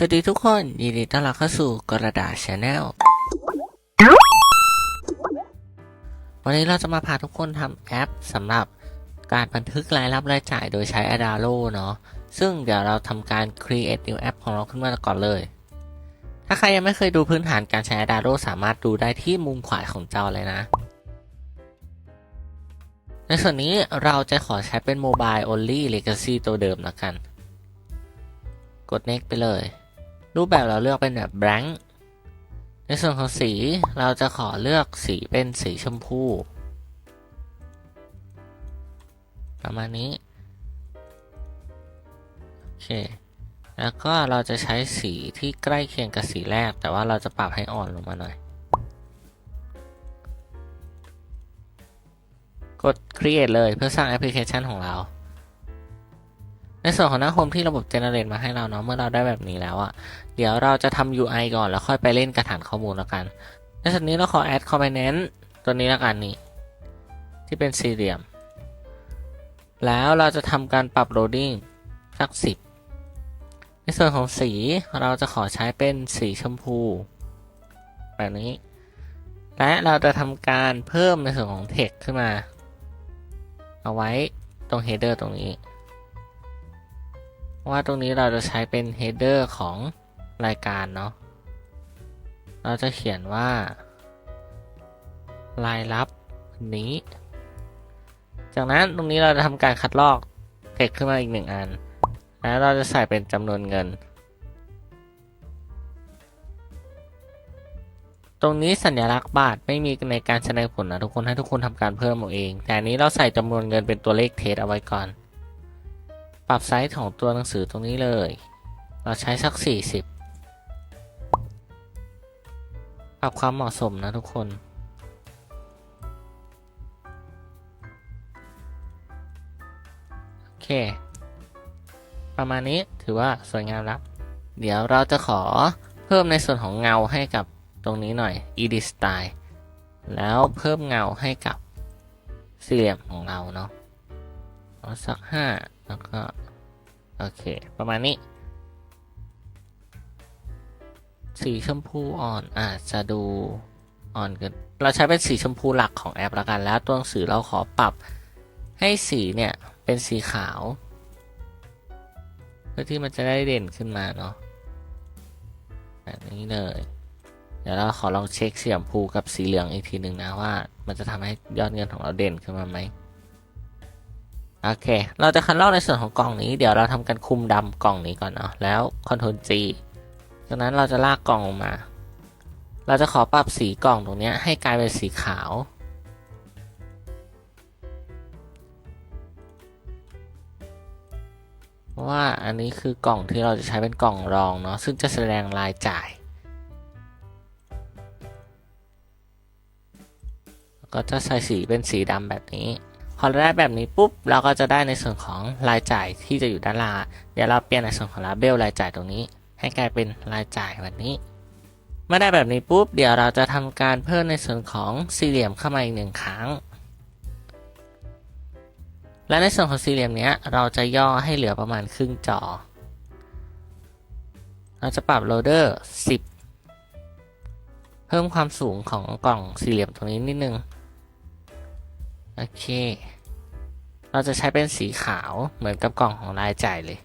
สวัสดีทุกคนยินดีต้อนรับเข้าสู่กระดาษชาแนลวันนี้เราจะมาพาทุกคนทำแอปสำหรับการบันทึกรายรับรายจ่ายโดยใช้ Adaro เนาะซึ่งเดี๋ยวเราทำการ create new app ของเราขึ้นมาก่อนเลย ถ้าใครยังไม่เคยดูพื้นฐานการใช้ Adaro สามารถดูได้ที่มุมขวาของจอเลยนะ ในส่วนนี้เราจะขอใช้เป็น Mobile Only Legacy ตัวเดิมแล้วกัน กด next ไปเลย รูปแบบเราเลือกเป็นแบบ blank ในส่วนของสีเราจะขอเลือกสีเป็นสีชมพู ประมาณนี้ โอเค แล้วก็เราจะใช้สีที่ใกล้เคียงกับสีแรก แต่ว่าเราจะปรับให้อ่อนลงมาหน่อย กด create เลยเพื่อสร้างแอปพลิเคชันของเรา ในส่วนของหน้าโฮมที่ระบบ generate มาให้เราเนาะเมื่อเราได้แบบนี้แล้วอะเดี๋ยวเราจะทำ UI ก่อนแล้วค่อยไปเล่นกระฐานข้อมูลแล้วกัน ในส่วนนี้เราขอ add component ตัวนี้แล้วกันนี่ที่เป็นสี่เหลี่ยม แล้วเราจะทำการปรับ loading สักสิบในส่วนของสีเราจะขอใช้เป็นสีชมพู แบบนี้ และเราจะทำการเพิ่มในส่วนของ text ขึ้นมา เอาไว้ตรง header ตรงนี้ ว่าตรงนี้เราจะใช้เป็น header ของรายการเนาะ เราจะเขียนว่า รายรับนี้ จากนั้นตรงนี้เราจะทำการคัดลอกเทคขึ้นมาอีกหนึ่งอัน แล้วเราจะใส่เป็นจำนวนเงิน ตรงนี้สัญลักษณ์บาทไม่มีในการแสดงผลนะทุกคนให้ทุกคนทำการเพิ่มเอาเอง แต่นี้เราใส่จำนวนเงินเป็นตัวเลขเทสเอาไว้ก่อน ปรับไซส์ของตัวหนังสือตรงนี้เลย เราใช้สัก 40 ปรับความเหมาะสมนะทุกคน โอเค ประมาณนี้ถือว่าสวยงามแล้ว เดี๋ยวเราจะขอเพิ่มในส่วนของเงาให้กับตรงนี้หน่อย edit style แล้วเพิ่มเงาให้กับสี่เหลี่ยมของเราเนาะ อสักห้าแล้วก็ โอเค ประมาณนี้ สีชมพูอ่อนอาจจะดูอ่อนเกินเราใช้เป็นสีชมพูหลักของแอปแล้วกันแล้วตัวหนังสือเราขอปรับให้สีเนี่ย เป็นสีขาว เพื่อที่มันจะได้เด่นขึ้นมาเนาะแบบนี้เลย เดี๋ยวเราขอลองเช็คสีชมพูกับสีเหลืองอีกทีหนึ่งนะว่า มันจะทำให้ยอดเงินของเราเด่นขึ้นมาไหม โอเค เราจะคัดลอกในส่วนของกล่องนี้ เดี๋ยวเราทำการคุมดำกล่องนี้ก่อนเนาะ แล้ว Ctrl G จากนั้นเราจะลากกล่องลงมา เราจะขอปรับสีกล่องตรงนี้ให้กลายเป็นสีขาวเพราะว่าอันนี้คือกล่องที่เราจะใช้เป็นกล่องรองเนาะ ซึ่งจะแสดงรายจ่าย ก็จะใส่สีเป็นสีดำแบบนี้ พอเราได้แบบนี้ปุ๊บเราก็จะได้ในส่วนของรายจ่ายที่จะอยู่ด้านล่างเดี๋ยวเราเปลี่ยนในส่วนของลาเบลรายจ่ายตรงนี้ ให้กลายเป็นรายจ่ายแบบนี้เมื่อได้แบบนี้ปุ๊บเดี๋ยวเราจะทำการเพิ่มในส่วนของสี่เหลี่ยมเข้ามาอีกหนึ่งครั้ง และในส่วนของสี่เหลี่ยมเนี้ยเราจะย่อให้เหลือประมาณครึ่งจอ เราจะปรับโหลดเดอร์10 เพิ่มความสูงของกล่องสี่เหลี่ยมตรงนี้นิดนึง โอเค เราจะใช้เป็นสีขาวเหมือนกับกล่องของรายจ่ายเลย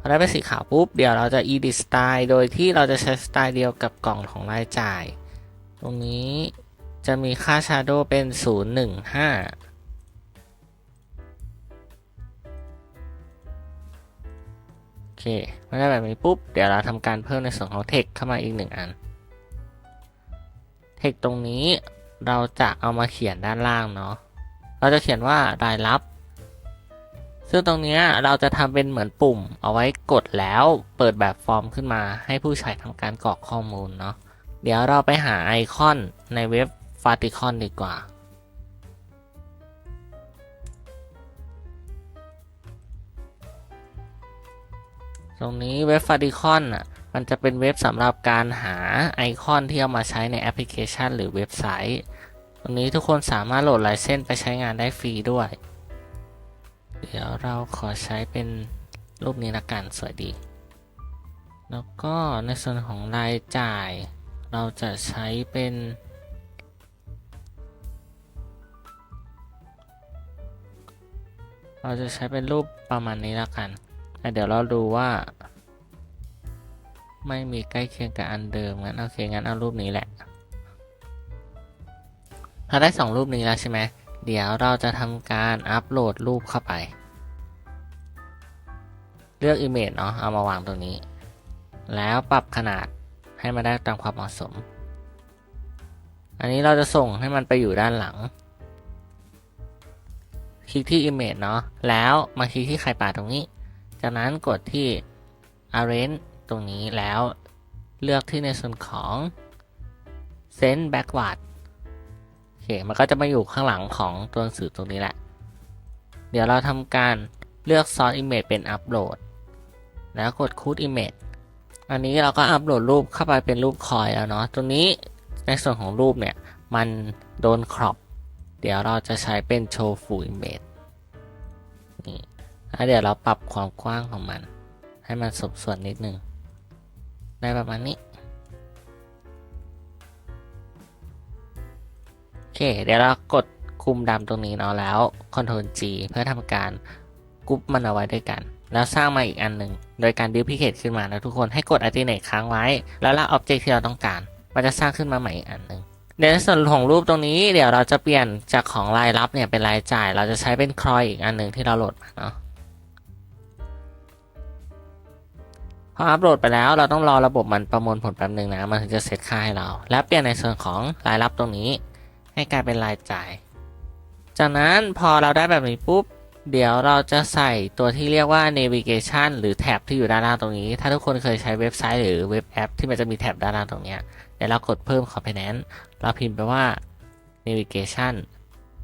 พอได้เป็นสีขาวปุ๊บ เดี๋ยวเราจะ edit style โดยที่เราจะใช้สไตล์เดียวกับกล่องของรายจ่าย ตรงนี้จะมีค่า shadow เป็น 015โอเคเมื่อได้แบบนี้ปุ๊บ เดี๋ยวเราทำการเพิ่มในส่วนของ text เข้ามาอีกหนึ่งอัน text ตรงนี้ เราจะเอามาเขียนด้านล่างเนาะ เราจะเขียนว่ารายรับ ซึ่งตรงนี้เราจะทำเป็นเหมือนปุ่ม เอาไว้กดแล้วเปิดแบบฟอร์มขึ้นมา ให้ผู้ใช้ทำการกรอกข้อมูลเนาะ เดี๋ยวเราไปหาไอคอนในเว็บ f a t i c o n ดีกว่าตรงนี้เว็บ f a t i c o n อะ มันจะเป็นเว็บสำหรับการหาไอคอนที่เอามาใช้ในแอปพลิเคชัน หรือเว็บไซต์ ตรงนี้ทุกคนสามารถโหลดลเซนส์ไปใช้งานได้ฟรีด้วย เดี๋ยวเราขอใช้เป็นรูปนี้ละกันสวยดี แล้วก็ในส่วนของรายจ่าย เราจะใช้เป็นเราจะใช้เป็นรูปประมาณนี้ล้วกัน เดี๋ยวเราดูว่า ไม่มีใกล้เคียงกับอันเดิมงั้นโอเคงั้นเอารูปนี้แหละพอได้สองรูปนี้แล้วใช่ไหมเดี๋ยวเราจะทำการอัปโหลดรูปเข้าไป เลือก Image เนาะเอามาวางตรงนี้ แล้วปรับขนาดให้มันได้ตามความเหมาะสม อันนี้เราจะส่งให้มันไปอยู่ด้านหลัง คลิกที่ Image เนาะแล้วมาคลิกที่ไข่ป่าตรงนี้ จากนั้นกดที่ Arrange ตรงนี้แล้วเลือกที่ในส่วนของ Send Backward โอเค มันก็จะมาอยู่ข้างหลังของตัวหนังสือตรงนี้แหละ เดี๋ยวเราทำการเลือก Source Image เป็น Upload แล้วกด Choose Image อันนี้เราก็อัปโหลดรูปเข้าไปเป็นรูปคอยแล้วเนาะ ตรงนี้ในส่วนของรูปเนี่ย มันโดนครอป เดี๋ยวเราจะใช้เป็น Show Full Image นี่แล้วเดี๋ยวเราปรับความกว้างของมัน ให้มันสมส่วนนิดนึง ได้ประมาณนี้ โอเค เดี๋ยวเรากดคุมดำตรงนี้เนาะแล้ว Ctrl G เพื่อทำการกรุ๊ปมันเอาไว้ด้วยกัน แล้วสร้างมาอีกอันหนึ่ง โดยการดิวพิเคทขึ้นมานะทุกคนให้กด Alternate ค้างไว้ แล้วลาก Object ที่เราต้องการ มันจะสร้างขึ้นมาใหม่อีกอันหนึ่งเดี๋ยวในส่วนของรูปตรงนี้เดี๋ยวเราจะเปลี่ยนจากของรายรับเนี่ยเป็นรายจ่าย เราจะใช้เป็นครอยอีกอันหนึ่งที่เราโหลดมาเนาะ พออัปโหลดไปแล้วเราต้องรอระบบมันประมวลผลแป๊บหนึ่งนะมันถึงจะเซตค่าให้เรา แล้วเปลี่ยนในส่วนของรายรับตรงนี้ ให้กลายเป็นรายจ่าย จากนั้นพอเราได้แบบนี้ปุ๊บ เดี๋ยวเราจะใส่ตัวที่เรียกว่า navigation หรือแท็บที่อยู่ด้านล่างตรงนี้ ถ้าทุกคนเคยใช้เว็บไซต์หรือเว็บแอป ที่มันจะมีแท็บด้านล่างตรงเนี้ยเดี๋ยวเรากดเพิ่ม component เราพิมพ์ไปว่า navigation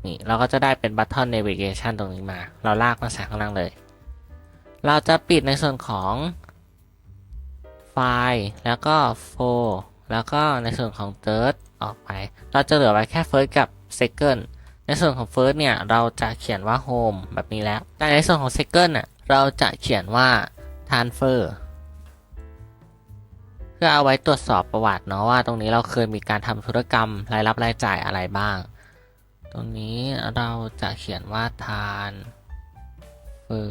นี่เราก็จะได้เป็น button navigation ตรงนี้มา เราลากมาใส่ข้างล่างเลย เราจะปิดในส่วนของ ไฟล์แล้วก็โฟล์แล้วก็ในส่วนของ third ออกไป เราจะเหลือไว้แค่ first กับ second ในส่วนของ first เนี่ย เราจะเขียนว่า home แบบนี้แล้ว แต่ในส่วนของ second น่ะเราจะเขียนว่า transfer เพื่อเอาไว้ตรวจสอบประวัติเนาะว่าตรงนี้เราเคยมีการทำธุรกรรมรายรับรายจ่ายอะไรบ้าง ตรงนี้เราจะเขียนว่า transfer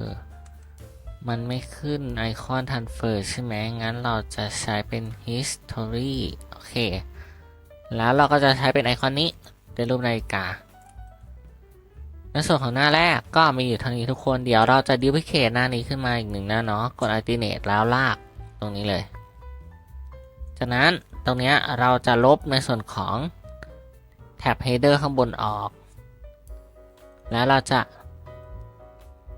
มันไม่ขึ้นไอคอน transfer ใช่ไหมงั้นเราจะใช้เป็น history โอเค แล้วเราก็จะใช้เป็นไอคอนนี้เป็นรูปนาฬิกาในส่วนของหน้าแรกก็มีอยู่เท่านี้ทุกคนเดี๋ยวเราจะดิวพิเคทหน้านี้ขึ้นมาอีกหนึ่งหน้าเนาะกด alternate แล้วลากตรงนี้เลย จากนั้นตรงนี้เราจะลบในส่วนของแท็บ header ข้างบนออก แล้วเราจะ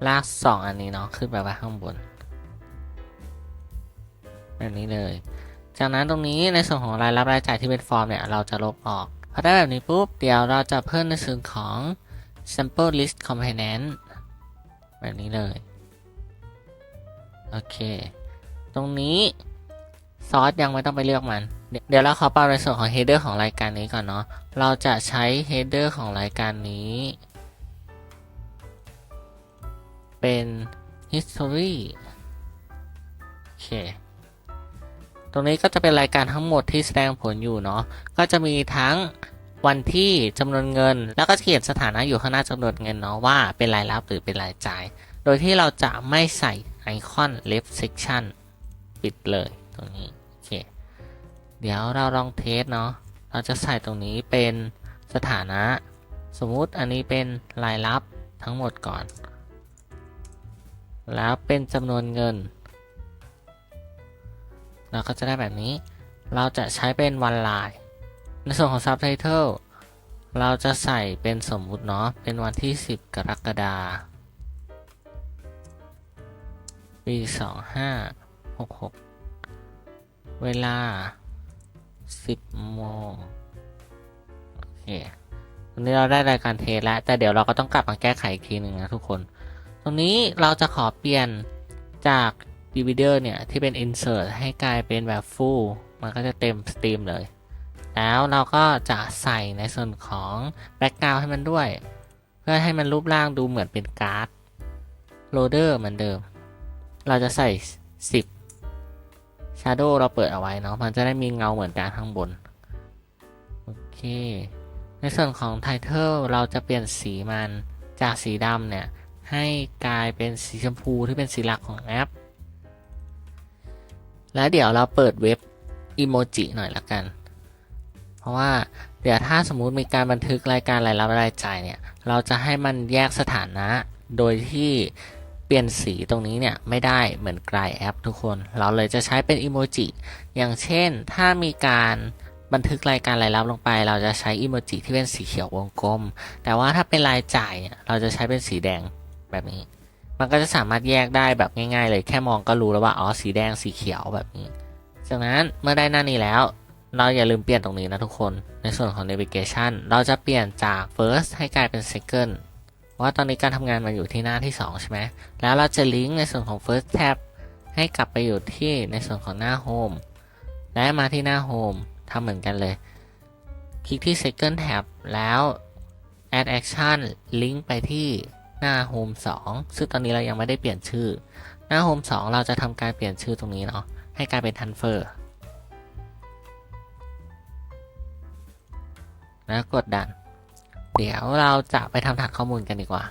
ลากสองอันนี้เนาะขึ้นไปไว้ข้างบน แบบนี้เลย จากนั้นตรงนี้ในส่วนของรายรับรายจ่ายที่เป็นฟอร์มเนี่ย เราจะลบออกพอได้แบบนี้ปุ๊บ เดี๋ยวเราจะเพิ่มในส่วนของ sample list component แบบนี้เลย โอเค ตรงนี้ซอสยังไม่ต้องไปเลือกมัน เดี๋ยวเราขอปรับในส่วนของ header ของรายการนี้ก่อนเนาะ เราจะใช้ header ของรายการนี้ เป็น history โอเค ตรงนี้ก็จะเป็นรายการทั้งหมดที่แสดงผลอยู่เนาะ ก็จะมีทั้งวันที่จำนวนเงิน แล้วก็เขียนสถานะอยู่ข้างหน้าจำนวนเงินเนาะว่าเป็นรายรับหรือเป็นรายจ่าย โดยที่เราจะไม่ใส่ไอคอน left section ปิดเลยตรงนี้ โอเค เดี๋ยวเราลองเทสเนาะ เราจะใส่ตรงนี้เป็นสถานะ สมมุติอันนี้เป็นรายรับทั้งหมดก่อน แล้วเป็นจำนวนเงิน เราก็จะได้แบบนี้ เราจะใช้เป็นวันลาย ในส่วนของ Subtitle เราจะใส่เป็นสมมุติเนาะ เป็นวันที่ 10 กรกฎาคมปี2566 เวลา 10 โมง โอเคตรงนี้เราได้รายการเทสแล้ว แต่เดี๋ยวเราก็ต้องกลับมาแก้ไขอีกทีหนึ่งนะทุกคน ตรงนี้เราจะขอเปลี่ยนจาก divider เนี่ย ที่เป็น insert ให้กลายเป็นแบบ full มันก็จะเต็มสตรีมเลย แล้วเราก็จะใส่ในส่วนของ background ให้มันด้วย เพื่อให้มันรูปร่างดูเหมือนเป็นการ์ด loader เหมือนเดิม เราจะใส่ 10ใช้ Shadow เราเปิดเอาไว้เนาะ มันจะได้มีเงาเหมือนกันข้างบน โอเค ในส่วนของ Title เราจะเปลี่ยนสีมันจากสีดำเนี่ย ให้กลายเป็นสีชมพูที่เป็นสีหลักของแอป แล้วเดี๋ยวเราเปิดเว็บอีโมจิหน่อยละกัน เพราะว่าเดี๋ยวถ้าสมมุติมีการบันทึกรายการรายรับรายจ่ายเนี่ย เราจะให้มันแยกสถานะ โดยที่เปลี่ยนสีตรงนี้เนี่ยไม่ได้เหมือนกลายแอปทุกคน เราเลยจะใช้เป็นอีโมจิ อย่างเช่นถ้ามีการบันทึกรายการรายรับลงไป เราจะใช้อีโมจิที่เป็นสีเขียววงกลม แต่ว่าถ้าเป็นรายจ่ายเนี่ย เราจะใช้เป็นสีแดง แบบนี้ มันก็จะสามารถแยกได้แบบง่ายๆ เลยแค่มองก็รู้แล้วว่าอ๋อสีแดงสีเขียวแบบนี้ จากนั้นเมื่อได้หน้านี้แล้ว เราอย่าลืมเปลี่ยนตรงนี้นะทุกคน ในส่วนของ navigation เราจะเปลี่ยนจาก first ให้กลายเป็น second ว่าตอนนี้การทำงานมันอยู่ที่หน้าที่ 2 ใช่ไหม แล้วเราจะลิงก์ในส่วนของ first tab ให้กลับไปอยู่ที่ในส่วนของหน้า home และมาที่หน้า home ทำเหมือนกันเลย คลิกที่ second tab แล้ว add action ลิงก์ไปที่ หน้า home 2 ซึ่งตอนนี้เรายังไม่ได้เปลี่ยนชื่อ หน้า home 2 เราจะทำการเปลี่ยนชื่อตรงนี้เนาะให้กลายเป็น transfer แล้วกดดัน เดี๋ยวเราจะไปทำฐานข้อมูลกันดีกว่า